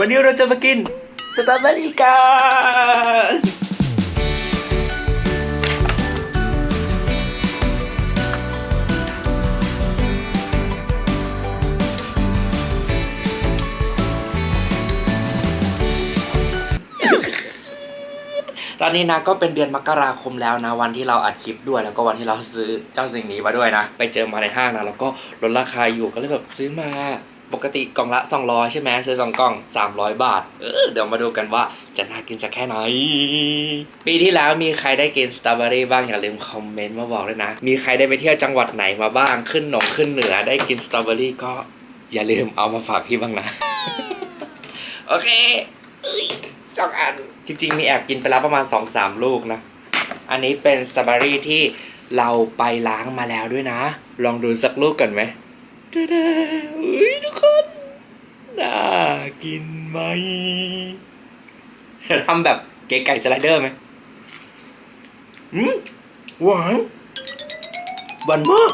วันนี้เราจะมากินสตรอเบอรี่กันตอนนี้นะก็เป็นเดือนมกราคมแล้วนะวันที่เราอัดคลิปด้วย แล้วก็วันที่เราซื้อเจ้าสิ่งนี้มาด้วยนะ ไปเจอมาในห้างนะแล้วก็ลดราคาอยู่ก็เลยแบบซื้อมา ปกติกล่องละ 200 ใช่ไหมซื้อสองกล่อง 300 บาท เออเดี๋ยวมาดูกันว่าจะน่ากินสักแค่ไหน ปีที่แล้วมีใครได้กินสตรอเบอรี่บ้างอย่าลืมคอมเมนต์มาบอกด้วยนะ มีใครได้ไปเที่ยวจังหวัดไหนมาบ้างขึ้นหนงขึ้นเหนือได้กินสตรอเบอรี่ก็อย่าลืมเอามาฝากพี่บ้างนะ โอเคเอ้ยสองอัน จริงๆ มีแอบกินไปแล้วประมาณ 2-3 ลูกนะ อันนี้เป็นสตรอเบอรี่ที่เราไปล้างมาแล้วด้วยนะ ลองดูสักลูกกันไหม ดาดาอุ้ยทุกคน น่ากินไหมทำแบบเก๋ไก่สไลเดอร์ไหมอืมหวานหวานมาก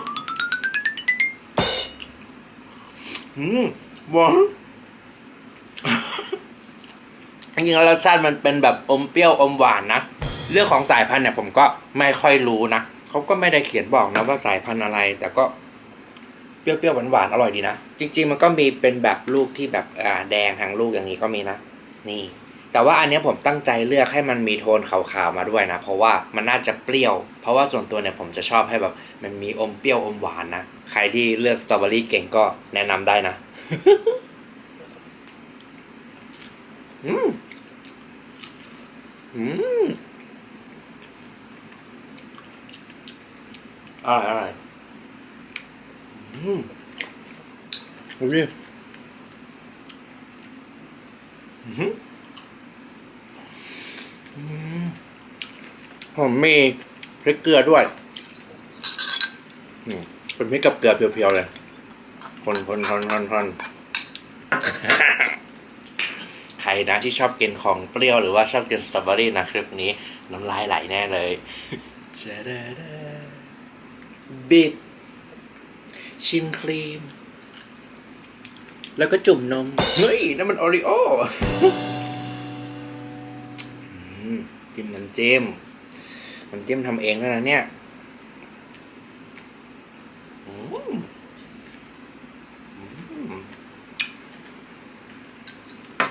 อืมหวานจริงๆแล้วรสชาติมันเป็นแบบอมเปรี้ยวอมหวานนะ เรื่องของสายพันธุ์เนี่ยผมก็ไม่ค่อยรู้นะ เขาก็ไม่ได้เขียนบอกนะว่าสายพันธุ์อะไร แต่ก็ เปรี้ยวๆหวานๆอร่อยดีนะ จริง ๆ มันก็มีเป็นแบบลูกที่แบบอ่าแดงทั้งลูกอย่างนี้ก็มีนะ นี่ แต่ว่าอันนี้ผมตั้งใจเลือกให้มันมีโทนขาวๆมาด้วยนะ เพราะว่ามันน่าจะเปรี้ยว เพราะว่าส่วนตัวเนี่ยผมจะชอบให้แบบมันมีอมเปรี้ยวอมหวานนะ ใครที่เลือกสตรอเบอรี่เก่งก็แนะนำได้นะ อืมอืมอร่อย อร่อยอืมดูดิอืมอืมผมมีพริกเกลือด้วยอืมเป็นพริกกับเกลือเพียวๆเลย คนคนคนคนคนใครนะที่ชอบกินของเปรี้ยวหรือว่าชอบกินสตรอเบอรี่นะคลิปนี้ น้ำลายไหลแน่เลยบิด ชิมครีมแล้วก็จุ่มนม เฮ้ยนั่นมันโอริโออืมจิ้มน้ำจิ้มน้ำจิ้มทำเองแล้วนะเนี่ย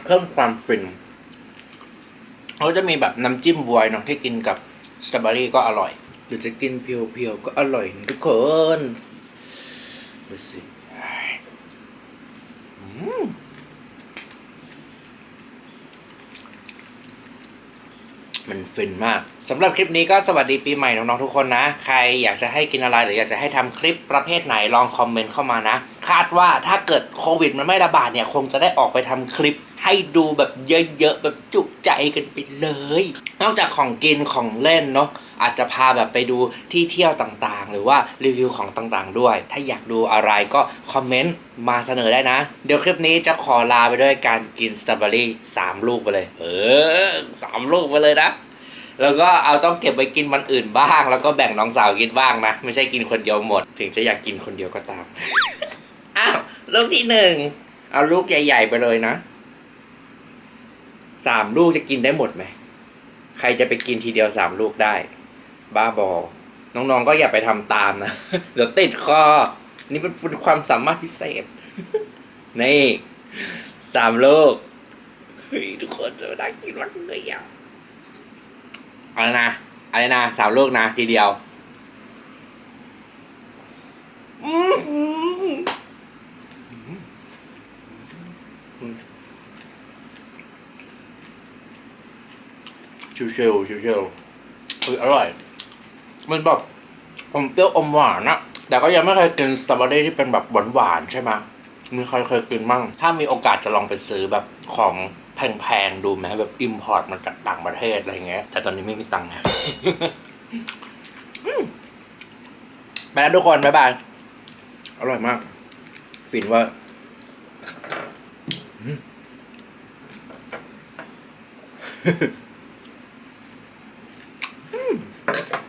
เพิ่มความฟินเขาจะมีแบบน้ำจิ้มบวยเนาะที่กินกับสตรอเบอรี่ก็อร่อย หรือจะกินเพียวๆก็อร่อยทุกคน ดูสิอืมมันฟินมากสำหรับคลิปนี้ก็สวัสดีปีใหม่น้องๆทุกคนนะ ใครอยากจะให้กินอะไรหรืออยากจะให้ทำคลิปประเภทไหนลองคอมเมนต์เข้ามานะ คาดว่าถ้าเกิดโควิดมันไม่ระบาดเนี่ย คงจะได้ออกไปทำคลิป ให้ดูแบบเยอะๆแบบจุใจกันไปเลย นอกจากของกินของเล่นเนาะอาจจะพาแบบไปดูที่เที่ยวต่างๆ หรือว่ารีวิวของต่างๆด้วย ถ้าอยากดูอะไรก็คอมเมนต์มาเสนอได้นะ เดี๋ยวคลิปนี้จะขอลาไปด้วยการกินสตรอเบอรี่สามลูกไปเลย เออสามลูกไปเลยนะ แล้วก็เอาต้องเก็บไว้กินวันอื่นบ้าง แล้วก็แบ่งน้องสาวกินบ้างนะ ไม่ใช่กินคนเดียวหมด ถึงจะอยากกินคนเดียวก็ตาม อ้าวลูกที่หนึ่งเอาลูกใหญ่ ๆ ไปเลยนะ สามลูกจะกินได้หมดไหม ใครจะไปกินทีเดียวสามลูกได้ บ้าบอ น้องๆก็อย่าไปทำตามนะ เดี๋ยวติดคอ นี่เป็นความสามารถพิเศษ นี่สามลูกเฮ้ยทุกคนจะได้กินมากเลยอะเอาเลยนะอาเลยนะสามลูกนะทีเดียว อื ชิวๆชิวๆเอออร่อย มันแบบผมเปรี้ยวอมหวานอะแต่ก็ยังไม่เคยกินสตรอเบอรี่ที่เป็นแบบหวานๆใช่ไหมมีใครเคยกินมั่ง ถ้ามีโอกาสจะลองไปซื้อแบบของแพงๆดูไหมแบบอิมพอร์ตมาจากต่างประเทศอะไรเงี้ย แต่ตอนนี้ไม่มีตังค์นะไปแล้วทุกคน บ๊ายบาย อร่อยมาก ฟินว่าอ Thank you.